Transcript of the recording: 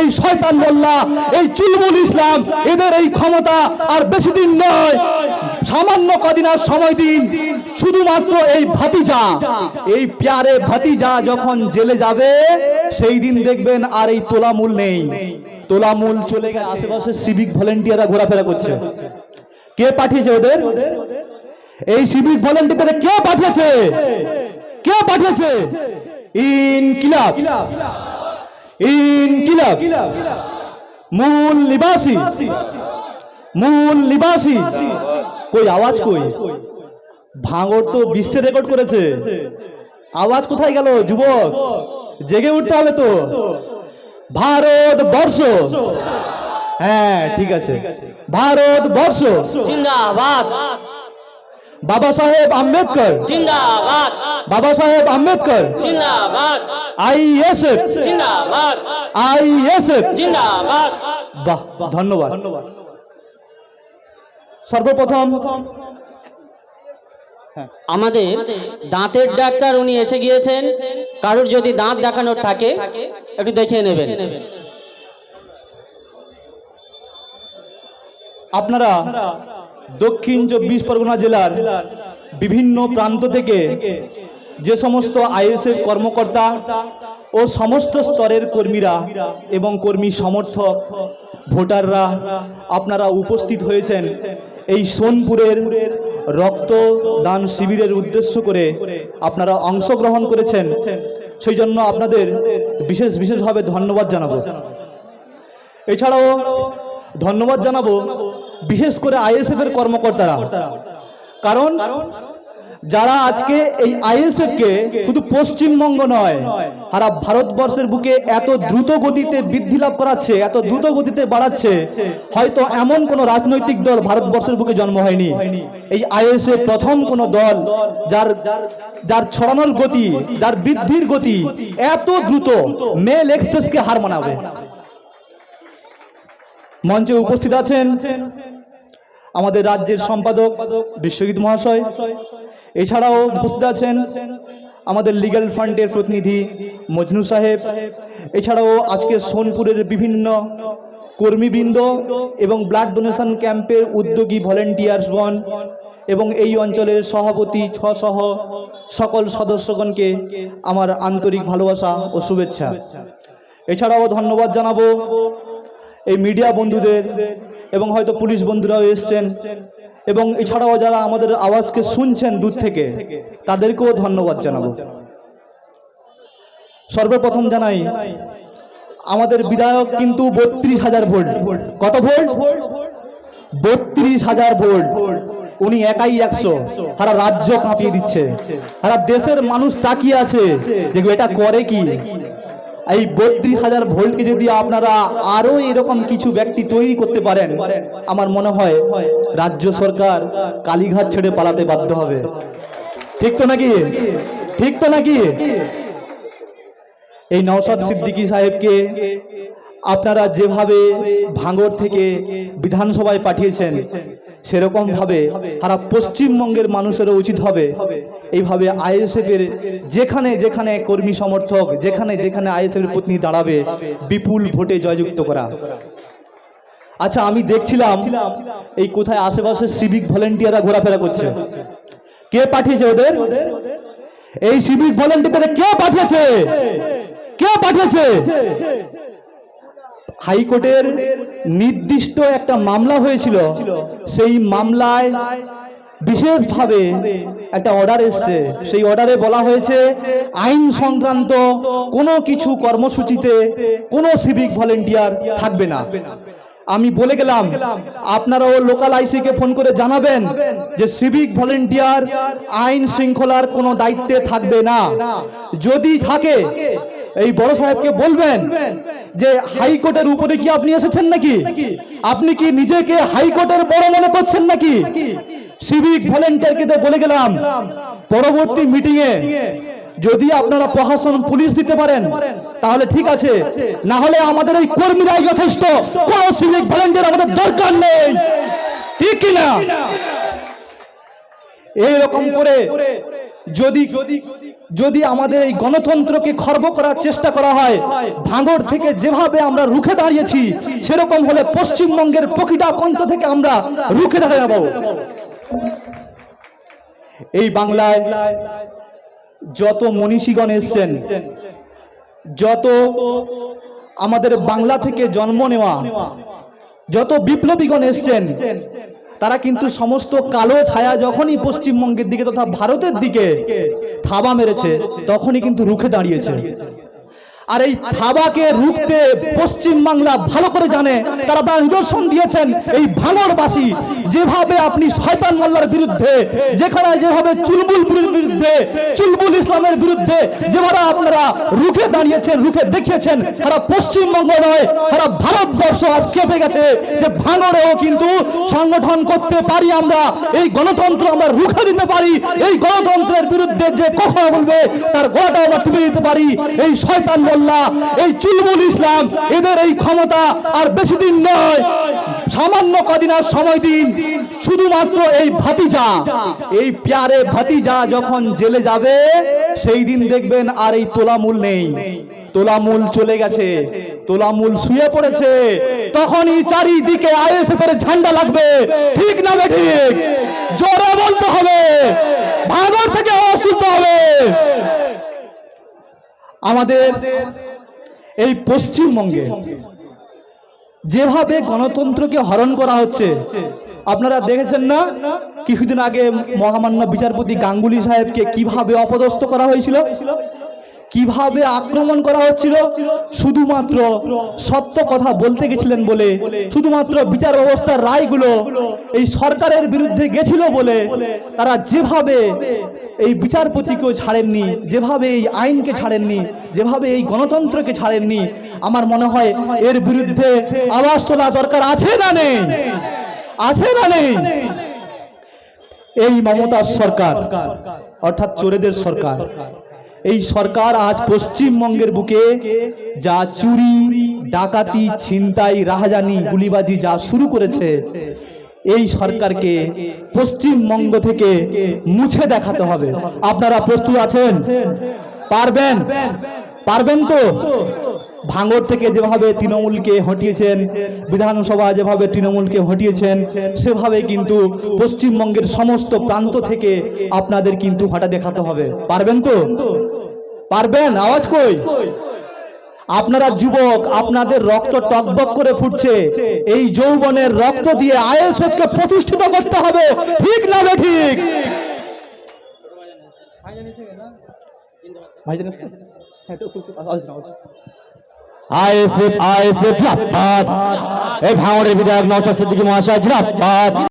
এই শয়তান মোল্লা, এই চুলবুল ইসলাম, এদের এই ক্ষমতা আর বেশি দিন নয়। সামান্য কদিন আর সময় দিন, শুধুমাত্র এই ভাতিজা। এই প্যারে ভাতিজা যখন জেলে যাবে, সেই দিন দেখবেন আর এই তোলামূল নেই। তোলামূল চলে গেছে আশেপাশে সিভিক ভলেন্টিয়াররা ঘোরাফেরা করছে। কে পাঠিয়েছে ওদের? এই সিভিক ভলেন্টিয়ারে কে পাঠিয়েছে? কে পাঠিয়েছে? ইনকিলাব। ইনকিলাব। মূল নিবাসী। মূল নিবাসী। কই আওয়াজ কই? ভাঙর তো বিশ্বে রেকর্ড করেছে। আওয়াজ কোথায় গেল যুবক? জেগে উঠতে হবে তো। ভারত বর্ষ। হ্যাঁ ঠিক আছে। ভারত বর্ষ। জিন্দাবাদ। বাবা সাহেব আম্বেদকর। জিন্দাবাদ। বাবা সাহেব আম্বেদকর। জিন্দাবাদ। আইএসএফ। জিন্দাবাদ। আইএসএফ। জিন্দাবাদ। বাহ ধন্যবাদ। সর্বপ্রথম আমাদের দাঁতের ডাক্তার উনি এসে গিয়েছেন। কারোর যদি দাঁত দেখানোর থাকে একটু দেখে নেবেন। আপনারা দক্ষিণ চব্বিশ পরগনা জেলার বিভিন্ন প্রান্ত থেকে যে সমস্ত আইএসএফ কর্মকর্তা ও সমস্ত স্তরের কর্মীরা এবং কর্মী সমর্থক, ভোটাররা, আপনারা উপস্থিত হয়েছেন এই সোনপুরের রক্তদান শিবিরের উদ্দেশ্য করে আপনারা অংশগ্রহণ করেছেন। সেই জন্য আপনাদের বিশেষ বিশেষভাবে ধন্যবাদ জানাব। এছাড়াও ধন্যবাদ জানাব বিশেষ করে আইএসএফ এর কর্মকর্তারা। কারণ যারা আজকে এই আইএসএফ কে শুধু পশ্চিমবঙ্গ নয়, সারা ভারতবর্ষের বুকে এত দ্রুত গতিতে বৃদ্ধি লাভ করাচ্ছে, এত দ্রুত গতিতে বাড়াচ্ছে, হয়তো এমন কোন রাজনৈতিক দল ভারতবর্ষের বুকে জন্ম হয়নি। এই আইএসএফ প্রথম কোন দল যার যার ছড়ানোর গতি, যার বৃদ্ধির গতি এত দ্রুত মেল এক্সপ্রেসকে হার মানাবে। মঞ্চে উপস্থিত আছেন আমাদের রাজ্যের সম্পাদক বিশ্বজিৎ মহাশয় এছাড়াও উপস্থিত আছেন আমাদের লিগ্যাল ফান্ডের প্রতিনিধি মজনু সাহেব, এছাড়াও আজকে সোনপুরের বিভিন্ন কর্মীবৃন্দ এবং ব্লাড ডোনেশন ক্যাম্পের উদ্যোগী ভলেন্টিয়ার্সগণ এবং এই অঞ্চলের সভাপতি সহ সকল সদস্যগণকে আমার আন্তরিক ভালোবাসা ও শুভেচ্ছা। এছাড়াও ধন্যবাদ জানাব এই মিডিয়া বন্ধুদের এবং হয়তো পুলিশ বন্ধুরাও এসছেন। এবং এছাড়াও যারা আমাদের আওয়াজকে শুনছেন দূর থেকে, তাদেরকেও ধন্যবাদ জানাব। সর্বপ্রথম জানাই, আমাদের বিধায়ক কিন্তু বত্রিশ হাজার ভোল্ট কত ভোল্ট বত্রিশ হাজার ভোল্ট উনি একাই একশো। তারা রাজ্য কাঁপিয়ে দিচ্ছে। সারা দেশের মানুষ তাকিয়ে আছে যে এটা করে কি? এই বত্রিশ হাজার ভোল্টকে যদি আপনারা আরও এরকম কিছু ব্যক্তি তৈরি করতে পারেন, আমার মনে হয় রাজ্য সরকার কালীঘাট ছেড়ে পালাতে বাধ্য হবে। ঠিক তো নাকি? ঠিক তো নাকি? এই নওশাদ সিদ্দিকী সাহেবকে আপনারা যেভাবে ভাঙর থেকে বিধানসভায় পাঠিয়েছেন সেরকম ভাবে সারা পশ্চিমবঙ্গের মানুষেরও উচিত হবে এইভাবে আইএসএফ এর যেখানে যেখানে কর্মী সমর্থক যেখানে যেখানে আইএসএফ এর প্রতিনিধি দাঁড়াবে বিপুল ভোটে জয়যুক্ত করা। আচ্ছা আমি দেখছিলাম এই কোথায় আশেপাশে সিভিক ভলেন্টিয়াররা ঘোরাফেরা করছে। কে পাঠিয়েছে ওদের? এই সিভিক ভলেন্টিয়ারে কে পাঠিয়েছে? কে পাঠিয়েছে? হাইকোর্টের নির্দিষ্ট একটা মামলা হয়েছিল। সেই মামলায় বিশেষভাবে একটা অর্ডার এসছে। সেই অর্ডারে বলা হয়েছে, আইন সংক্রান্ত কোনো কিছু কর্মসূচিতে কোনো সিভিক ভলেন্টিয়ার থাকবে না। আমি বলে গেলাম, আপনারাও লোকাল আইসিকে ফোন করে জানাবেন যে সিভিক ভলেন্টিয়ার আইন শৃঙ্খলার কোনো দায়িত্বে থাকবে না। যদি থাকে এই বড় সাহেবকে বলবেন যে হাইকোর্টের উপরে কি আপনি এসেছেন নাকি? আপনি কি নিজেকে হাইকোর্টের বড় মনে করছেন নাকি? সিভিক ভলেন্টিয়ারকে বলে গেলাম। পরবর্তী মিটিং এ যদি আপনারা প্রশাসন পুলিশ দিতে পারেন, তাহলে ঠিক আছে। না হলে আমাদের এই কর্মীরাই যথেষ্ট। কোন সিভিক ভলেন্টিয়ার আমাদের দরকার নেই। ঠিক কিনা? এইরকম করে যদি যদি আমাদের এই গণতন্ত্রকে খর্ব করার চেষ্টা করা হয়, ভাঙড় থেকে যেভাবে আমরা রুখে দাঁড়িয়েছি, সেরকম হলে পশ্চিমবঙ্গের প্রকৃতা কন্ত থেকে আমরা রুখে দাঁড়াবো এই বাংলায় যত মনীষীগণ এসছেন, যত আমাদের বাংলা থেকে জন্ম নেওয়া, যত বিপ্লবীগণ এসছেন, তারা কিন্তু সমস্ত কালো ছায়া যখনই পশ্চিমবঙ্গের দিকে তথা ভারতের দিকে থাবা মেরেছে তখনই কিন্তু রুখে দাঁড়িয়েছে। আর এই থাবাকে রুখতে পশ্চিম বাংলা ভালো করে জানে, তারা তারা নিদর্শন দিয়েছেন এই ভাঙড়বাসী। যেভাবে আপনি শয়তান মোল্লার বিরুদ্ধে, যেখানে যেভাবে চুলবুল বিরুদ্ধে, চুলবুল ইসলামের বিরুদ্ধে, যেভাবে আপনারা রুখে দাঁড়িয়েছেন, রুখে দেখিয়েছেন সারা পশ্চিমবঙ্গ নয় সারা ভারতবর্ষ আজ কেঁপে গেছে যে ভাঙড়েও কিন্তু সংগঠন করতে পারি আমরা, এই গণতন্ত্র আমরা রুখে দিতে পারি, এই গণতন্ত্রের বিরুদ্ধে যে কথা বলবে, তার গলাটা আমরা টিপে দিতে পারি, এই শয়তান মোল্লা এই চুলবুল ইসলাম, এদের এই ক্ষমতা আর বেশি দিন নয়। সামান্য কদিন আর সময় দিন, শুধুমাত্র এই ভাতিজা। এই প্যারে ভাতিজা যখন জেলে যাবে, সেই দিন দেখবেন আর এই তোলামূল নেই। তোলামূল চলে গেছে, তোলামূল শুয়ে পড়েছে। তখনই চারিদিকে আইএসএফ এর ঝান্ডা লাগবে। ঠিক না ঠিক? জোরে বলতে হবে। ভাগর থেকে তুলতে হবে। আমাদের এই পশ্চিমবঙ্গে যেভাবে গণতন্ত্রকে হরণ করা হচ্ছে, আপনারা দেখেছেন না? কিছুদিন আগে মহামান্য বিচারপতি গাঙ্গুলি সাহেবকে কীভাবে অপদস্থ করা হয়েছিল? কীভাবে আক্রমণ করা হচ্ছিল? শুধুমাত্র সত্য কথা বলতে গেছিলেন বলে, শুধুমাত্র বিচার ব্যবস্থার রায়গুলো এই সরকারের বিরুদ্ধে গেছিল বলে তারা যেভাবে এই বিচারপতিকেও ছাড়েননি, যেভাবে এই আইনকে ছাড়েননি, যেভাবে এই গণতন্ত্রকে ছাড়েননি, আমার মনে হয় এর বিরুদ্ধে আওয়াজ তোলা দরকার আছে না নেই? আছে না নেই? এই মমতার সরকার, অর্থাৎ চোরেদের সরকার, এই সরকার আজ পশ্চিমবঙ্গের বুকে যা চুরি, ডাকাতি, ছিনতাই, রাহাজানি, গুলিবাজি যা শুরু করেছে এই সরকারকে পশ্চিমবঙ্গ থেকে মুছে দেখাতে হবে। আপনারা প্রস্তুত আছেন? পারবেন? পারবেন তো? ভাঙড় থেকে যেভাবে তৃণমূলকে হটিয়েছেন, বিধানসভা যেভাবে তৃণমূলকে হটিয়েছেন, সেভাবে কিন্তু পশ্চিমবঙ্গের সমস্ত প্রান্ত থেকে আপনাদের কিন্তু হটা দেখাতে হবে। পারবেন তো? পারবেন? আওয়াজ কই? আপনারা যুবক, আপনাদের রক্ত টকবক করে ফুটছে। এই যৌবনের রক্ত দিয়ে আইএসএফকে প্রতিষ্ঠিত করতে হবে। ঠিক না ঠিক। আইএসএফ আইএসএফ এই ভাঙড়ের বিধায়ক নওশাদ সিদ্দিকী মহাশয়, জিন্দাবাদ।